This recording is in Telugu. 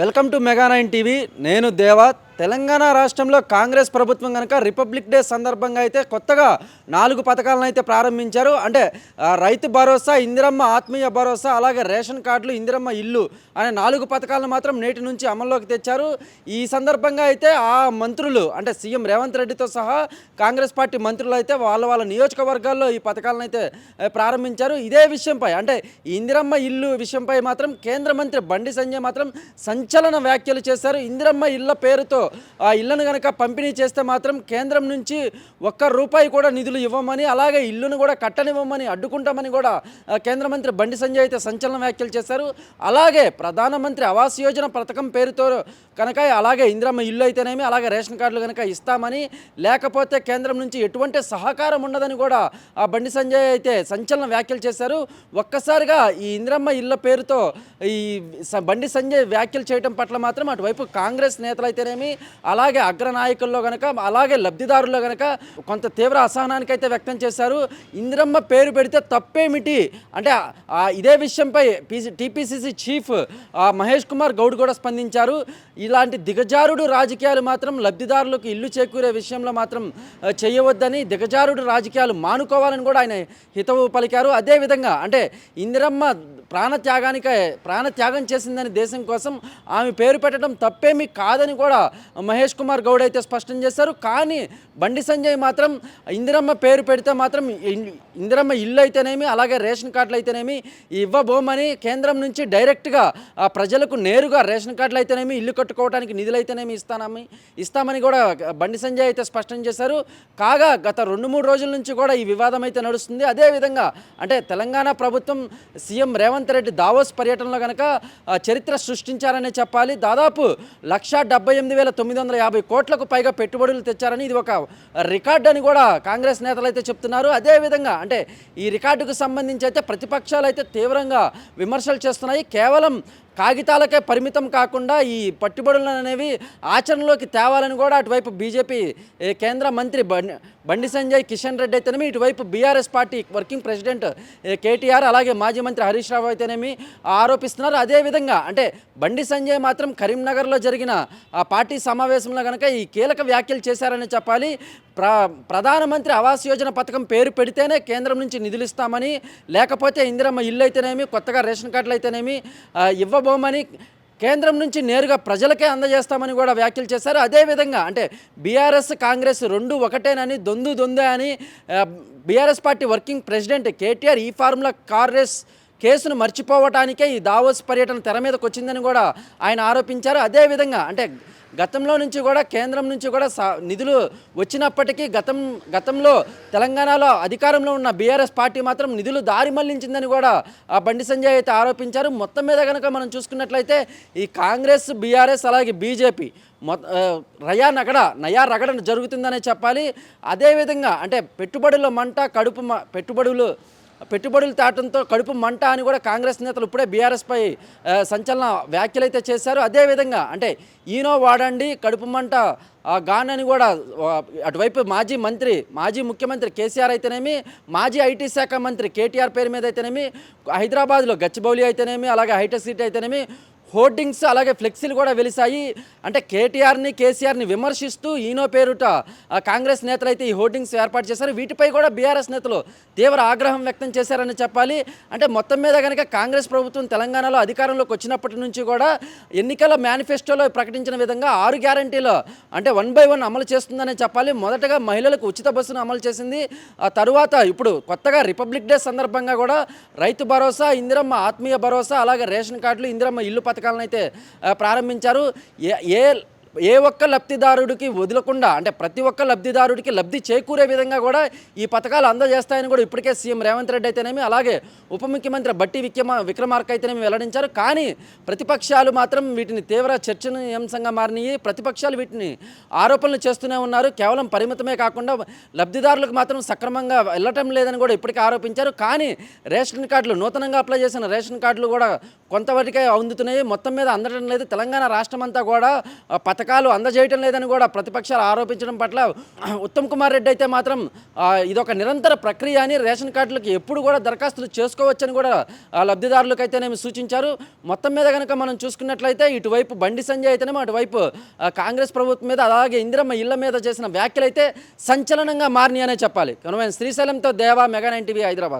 Welcome to mega nine TV. నేను దేవా తెలంగాణ రాష్ట్రంలో కాంగ్రెస్ ప్రభుత్వం కనుక రిపబ్లిక్ డే సందర్భంగా అయితే కొత్తగా నాలుగు పథకాలను అయితే ప్రారంభించారు. అంటే రైతు భరోసా ఇందిరమ్మ ఆత్మీయ భరోసా అలాగే రేషన్ కార్డులు ఇందిరమ్మ ఇల్లు అనే నాలుగు పథకాలను మాత్రం నేటి నుంచి అమల్లోకి తెచ్చారు. ఈ సందర్భంగా అయితే ఆ మంత్రులు అంటే సీఎం రేవంత్ రెడ్డితో సహా కాంగ్రెస్ పార్టీ మంత్రులు అయితే వాళ్ళ వాళ్ళ నియోజకవర్గాల్లో ఈ పథకాలను అయితే ప్రారంభించారు. ఇదే విషయంపై అంటే ఇందిరమ్మ ఇల్లు విషయంపై మాత్రం కేంద్ర మంత్రి బండి సంజయ్ మాత్రం సంచలన వ్యాఖ్యలు చేశారు. ఇందిరమ్మ ఇళ్ళ పేరుతో ఆ ఇళ్ళను కనుక పంపిణీ చేస్తే మాత్రం కేంద్రం నుంచి ఒక్క రూపాయి కూడా నిధులు ఇవ్వమని అలాగే ఇల్లును కూడా కట్టనివ్వమని అడ్డుకుంటామని కూడా కేంద్ర మంత్రి బండి సంజయ్ అయితే సంచలన వ్యాఖ్యలు చేశారు. అలాగే ప్రధానమంత్రి ఆవాస్ యోజన పథకం పేరుతో కనుక అలాగే ఇందిరమ్మ ఇల్లు అయితేనేమి అలాగే రేషన్ కార్డులు కనుక ఇస్తామని లేకపోతే కేంద్రం నుంచి ఎటువంటి సహకారం ఉండదని కూడా ఆ బండి సంజయ్ అయితే సంచలన వ్యాఖ్యలు చేశారు. ఒక్కసారిగా ఈ ఇందిరమ్మ ఇళ్ళ పేరుతో ఈ బండి సంజయ్ వ్యాఖ్యలు చేయడం పట్ల మాత్రం అటువైపు కాంగ్రెస్ నేతలు అయితేనేమి అలాగే అగ్రనాయకుల్లో గనక అలాగే లబ్ధిదారుల్లో కనుక కొంత తీవ్ర అసహనానికి అయితే వ్యక్తం చేశారు. ఇందిరమ్మ పేరు పెడితే తప్పేమిటి? అంటే ఇదే విషయంపై PC TPCC chief Mahesh Kumar Goud కూడా స్పందించారు. ఇలాంటి దిగజారుడు రాజకీయాలు మాత్రం లబ్ధిదారులకు ఇల్లు చేకూరే విషయంలో మాత్రం చేయవద్దని దిగజారుడు రాజకీయాలు మానుకోవాలని కూడా ఆయన హితవు పలికారు. అదేవిధంగా అంటే ఇందిరమ్మ ప్రాణత్యాగానికే ప్రాణత్యాగం చేసిందని దేశం కోసం ఆమె పేరు పెట్టడం తప్పేమీ కాదని కూడా మహేష్ కుమార్ గౌడ్ అయితే స్పష్టం చేశారు. కానీ బండి సంజయ్ మాత్రం ఇందిరమ్మ పేరు పెడితే మాత్రం ఇందిరమ్మ ఇల్లు అయితేనేమి అలాగే రేషన్ కార్డులు అయితేనేమి ఇవ్వబోమని కేంద్రం నుంచి డైరెక్ట్గా ఆ ప్రజలకు నేరుగా రేషన్ కార్డులు అయితేనేమి ఇల్లు కట్టుకోవడానికి నిధులు అయితేనేమి ఇస్తానని ఇస్తామని కూడా బండి సంజయ్ అయితే స్పష్టం చేశారు. కాగా గత రెండు మూడు రోజుల నుంచి కూడా ఈ వివాదం అయితే నడుస్తుంది. అదేవిధంగా అంటే తెలంగాణ ప్రభుత్వం సీఎం రేవంత్ రెడ్డి దావోస్ పర్యటనలో కనుక చరిత్ర సృష్టించారనే చెప్పాలి. దాదాపు లక్ష డెబ్బై ఎనిమిది వేల తొమ్మిది వందల యాభై కోట్లకు పైగా పెట్టుబడులు తెచ్చారని ఇది ఒక రికార్డ్ అని కూడా కాంగ్రెస్ నేతలు అయితే చెప్తున్నారు. అదేవిధంగా అంటే ఈ రికార్డుకు సంబంధించి అయితే ప్రతిపక్షాలు అయితే తీవ్రంగా విమర్శలు చేస్తున్నాయి. కేవలం కాగితాలకే పరిమితం కాకుండా ఈ పట్టుబడులు అనేవి ఆచరణలోకి తేవాలని కూడా అటువైపు బీజేపీ కేంద్ర మంత్రి బండి బండి సంజయ్ కిషన్ రెడ్డి అయితేనేమి ఇటువైపు BRS party working president KTR అలాగే మాజీ మంత్రి హరీష్ రావు అయితేనేమి ఆరోపిస్తున్నారు. అదేవిధంగా అంటే బండి సంజయ్ మాత్రం కరీంనగర్లో జరిగిన ఆ పార్టీ సమావేశంలో కనుక ఈ కీలక వ్యాఖ్యలు చేశారని చెప్పాలి. ప్ర ప్రధానమంత్రి ఆవాస్ యోజన పథకం పేరు పెడితేనే కేంద్రం నుంచి నిధులు ఇస్తామని లేకపోతే ఇందిరమ్మ ఇల్లు అయితేనేమి కొత్తగా రేషన్ కార్డులు అయితేనేమి ఇవ్వబోమని కేంద్రం నుంచి నేరుగా ప్రజలకే అందజేస్తామని కూడా వ్యాఖ్యలు చేశారు. అదేవిధంగా అంటే బీఆర్ఎస్ కాంగ్రెస్ రెండు ఒకటేనని దొందు దొందే అని BRS party working president KTR ఈ ఫార్ములా కార్ రేస్ కేసును మర్చిపోవటానికే ఈ దావోస్ పర్యటన తెర మీదకి వచ్చిందని కూడా ఆయన ఆరోపించారు. అదేవిధంగా అంటే గతంలో నుంచి కూడా కేంద్రం నుంచి కూడా నిధులు వచ్చినప్పటికీ గతం గతంలో తెలంగాణలో అధికారంలో ఉన్న బీఆర్ఎస్ పార్టీ మాత్రం నిధులు దారి మళ్ళించిందని కూడా ఆ బండి సంజయ్ అయితే ఆరోపించారు. మొత్తం మీద కనుక మనం చూసుకున్నట్లయితే ఈ కాంగ్రెస్ బీఆర్ఎస్ అలాగే బీజేపీ మొ రయా నగడ నయా రగడ జరుగుతుందనే చెప్పాలి. అదేవిధంగా అంటే పెట్టుబడుల మంట కడుపు మ- పెట్టుబడులు పెట్టుబడులు తాటంతో కడుపు మంట అని కూడా కాంగ్రెస్ నేతలు ఇప్పుడే బీఆర్ఎస్పై సంచలన వ్యాఖ్యలు అయితే చేశారు. అదేవిధంగా అంటే ఈనో వాడండి కడుపు మంట ఆ, కూడా అటువైపు మాజీ మంత్రి మాజీ ముఖ్యమంత్రి కేసీఆర్ అయితేనేమి మాజీ ఐటీ శాఖ మంత్రి కేటీఆర్ పేరు మీద అయితేనేమి హైదరాబాద్లో గచ్చిబౌలి అయితేనేమి అలాగే హైటెక్ సిటీ అయితేనేమి హోర్డింగ్స్ అలాగే ఫ్లెక్సీలు కూడా వెలిసాయి అంటే కేటీఆర్ని కేసీఆర్ని విమర్శిస్తూ ఈనో పేరుట కాంగ్రెస్ నేతలు అయితే ఈ హోర్డింగ్స్ ఏర్పాటు చేశారు. వీటిపై కూడా బీఆర్ఎస్ నేతలు తీవ్ర ఆగ్రహం వ్యక్తం చేశారని చెప్పాలి. అంటే మొత్తం మీద కనుక కాంగ్రెస్ ప్రభుత్వం తెలంగాణలో అధికారంలోకి వచ్చినప్పటి నుంచి కూడా ఎన్నికల మేనిఫెస్టోలో ప్రకటించిన విధంగా ఆరు గ్యారంటీలో అంటే వన్ బై వన్ అమలు చేస్తుందని చెప్పాలి. మొదటగా మహిళలకు ఉచిత బస్సును అమలు చేసింది. ఆ తరువాత ఇప్పుడు కొత్తగా రిపబ్లిక్ డే సందర్భంగా కూడా రైతు భరోసా ఇందిరమ్మ ఆత్మీయ భరోసా అలాగే రేషన్ కార్డులు ఇందిరమ్మ ఇల్లు పథకాలను అయితే ప్రారంభించారు. ఏ ఏ ఏ ఒక్క లబ్ధిదారుడికి వదలకుండా అంటే ప్రతి ఒక్క లబ్ధిదారుడికి లబ్ధి చేకూరే విధంగా కూడా ఈ పథకాలు అందజేస్తాయని కూడా ఇప్పటికే సీఎం రేవంత్ రెడ్డి అయితేనేమి అలాగే ఉప ముఖ్యమంత్రి బట్టి విక్రమ విక్రమార్క అయితేనేమి వెల్లడించారు. కానీ ప్రతిపక్షాలు మాత్రం వీటిని తీవ్ర చర్చనీయాంశంగా మారినాయి. ప్రతిపక్షాలు వీటిని ఆరోపణలు చేస్తూనే ఉన్నారు. కేవలం పరిమితమే కాకుండా లబ్ధిదారులకు మాత్రం సక్రమంగా వెళ్ళటం లేదని కూడా ఇప్పటికే ఆరోపించారు. కానీ రేషన్ కార్డులు నూతనంగా అప్లై చేసిన రేషన్ కార్డులు కూడా కొంతవరకే అందుతున్నాయి. మొత్తం మీద అందడం లేదు. తెలంగాణ రాష్ట్రం అంతా కూడా పథకాలు అందజేయటం లేదని కూడా ప్రతిపక్షాలు ఆరోపించడం పట్ల ఉత్తమ్ కుమార్ రెడ్డి అయితే మాత్రం ఇదొక నిరంతర ప్రక్రియ అని రేషన్ కార్డులకు ఎప్పుడు కూడా దరఖాస్తులు చేసుకోవచ్చని కూడా లబ్ధిదారులకు అయితేనేమి సూచించారు. మొత్తం మీద కనుక మనం చూసుకున్నట్లయితే ఇటువైపు బండి సంజయ్ అయితేనేమో అటువైపు కాంగ్రెస్ ప్రభుత్వం మీద అలాగే ఇందిరమ్మ ఇళ్ళ మీద చేసిన వ్యాఖ్యలు అయితే సంచలనంగా మారినాయనే చెప్పాలి. కనుక శ్రీశైలంతో దేవా మెగా నైన్ టీవీ హైదరాబాద్.